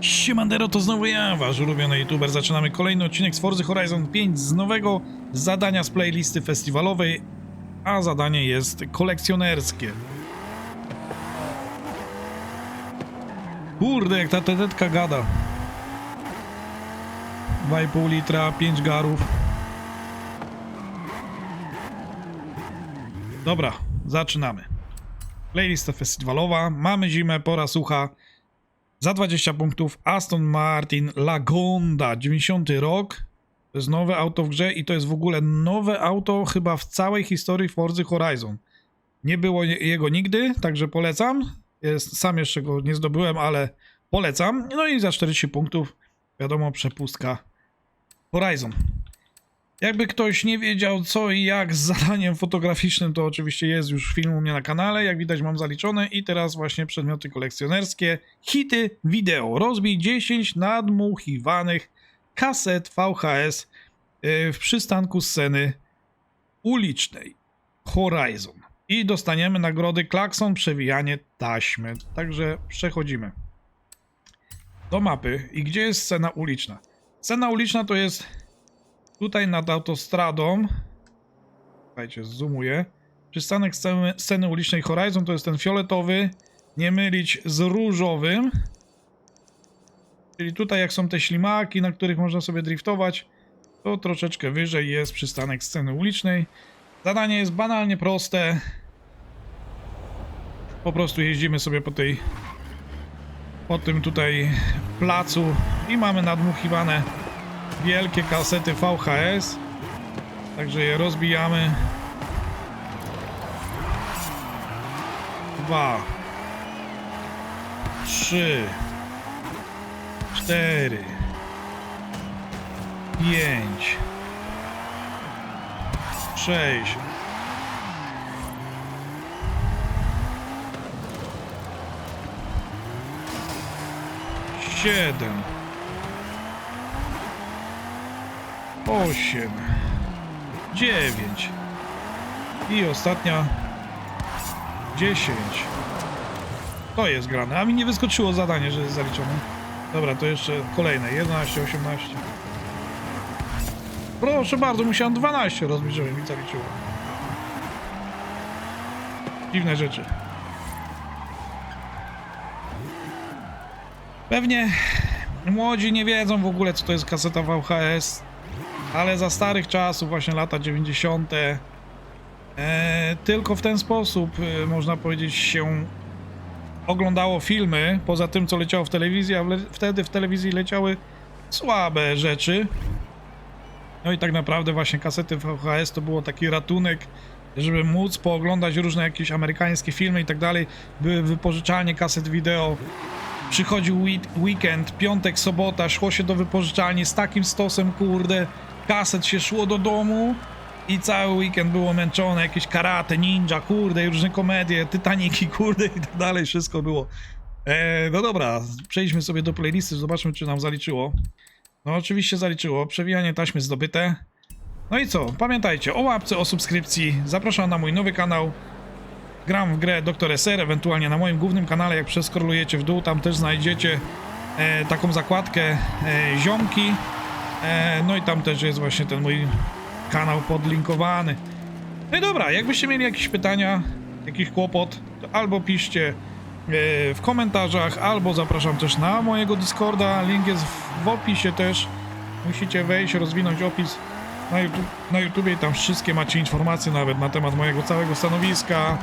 Siemandero, to znowu ja, wasz ulubiony youtuber. Zaczynamy kolejny odcinek z Forza Horizon 5 z nowego zadania z playlisty festiwalowej, a zadanie jest kolekcjonerskie. Kurde, jak ta tetetka gada. 2,5 litra, 5 garów. Dobra, zaczynamy. Playlista festiwalowa, mamy zimę, pora sucha. Za 20 punktów Aston Martin Lagonda, 90 rok. To jest nowe auto w grze i to jest w ogóle nowe auto chyba w całej historii Forza Horizon. Nie było je- jego nigdy, także polecam. Jest, sam jeszcze go nie zdobyłem, ale polecam. No i za 40 punktów, wiadomo, przepustka Horizon. Jakby ktoś nie wiedział co i jak z zadaniem fotograficznym, to oczywiście jest już film u mnie na kanale. Jak widać mam zaliczone i teraz właśnie przedmioty kolekcjonerskie. Hity wideo. Rozbij 10 nadmuchiwanych kaset VHS yy, w przystanku sceny ulicznej Horizon. I dostaniemy nagrody klakson, przewijanie taśmy. Także przechodzimy do mapy. I gdzie jest scena uliczna? Scena uliczna to jest tutaj nad autostradą. Słuchajcie, zoomuję. Przystanek sceny, sceny ulicznej Horizon to jest ten fioletowy. Nie mylić z różowym. Czyli tutaj jak są te ślimaki, na których można sobie driftować, to troszeczkę wyżej jest przystanek sceny ulicznej. Zadanie jest banalnie proste. Po prostu jeździmy sobie po tej po tym tutaj placu i mamy nadmuchiwane wielkie kasety VHS. Także je rozbijamy. Dwa. Trzy. Cztery. Pięć. Sześć. Siedem. Osiem, dziewięć i ostatnia dziesięć. To jest grane, a mi nie wyskoczyło zadanie, że jest zaliczone. Dobra, to jeszcze kolejne, 11, 18. Proszę bardzo, musiałem 12 rozbić, żeby mi zaliczyło. Dziwne rzeczy. Pewnie młodzi nie wiedzą w ogóle, co to jest kaseta VHS, ale za starych czasów, właśnie lata 90., e, tylko w ten sposób, e, można powiedzieć, się oglądało filmy, poza tym, co leciało w telewizji, a wtedy w telewizji leciały słabe rzeczy. No i tak naprawdę właśnie kasety VHS to było taki ratunek, żeby móc pooglądać różne jakieś amerykańskie filmy i tak dalej. Były wypożyczalnie kaset wideo. Przychodził week- weekend, piątek, sobota, szło się do wypożyczalni z takim stosem, kurde, kaset się szło do domu i cały weekend było męczone, jakieś karate, ninja, kurde, i różne komedie, Titaniki, kurde i tak dalej, wszystko było. E, no dobra, przejdźmy sobie do playlisty, zobaczmy czy nam zaliczyło. No oczywiście zaliczyło, przewijanie taśmy zdobyte. No i co, pamiętajcie o łapce, o subskrypcji, zapraszam na mój nowy kanał. Gram w grę Dr. SR, ewentualnie na moim głównym kanale, jak przeskrolujecie w dół, tam też znajdziecie e, taką zakładkę e, ziomki. E, no i tam też jest właśnie ten mój kanał podlinkowany. No i dobra, jakbyście mieli jakieś pytania, jakiś kłopot, to albo piszcie e, w komentarzach, albo zapraszam też na mojego Discorda. Link jest w, opisie też. Musicie wejść, rozwinąć opis na, YouTube, na i tam wszystkie macie informacje nawet na temat mojego całego stanowiska,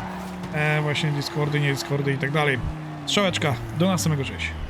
e, właśnie Discordy, nie Discordy i tak dalej. Strzałeczka, do następnego, cześć.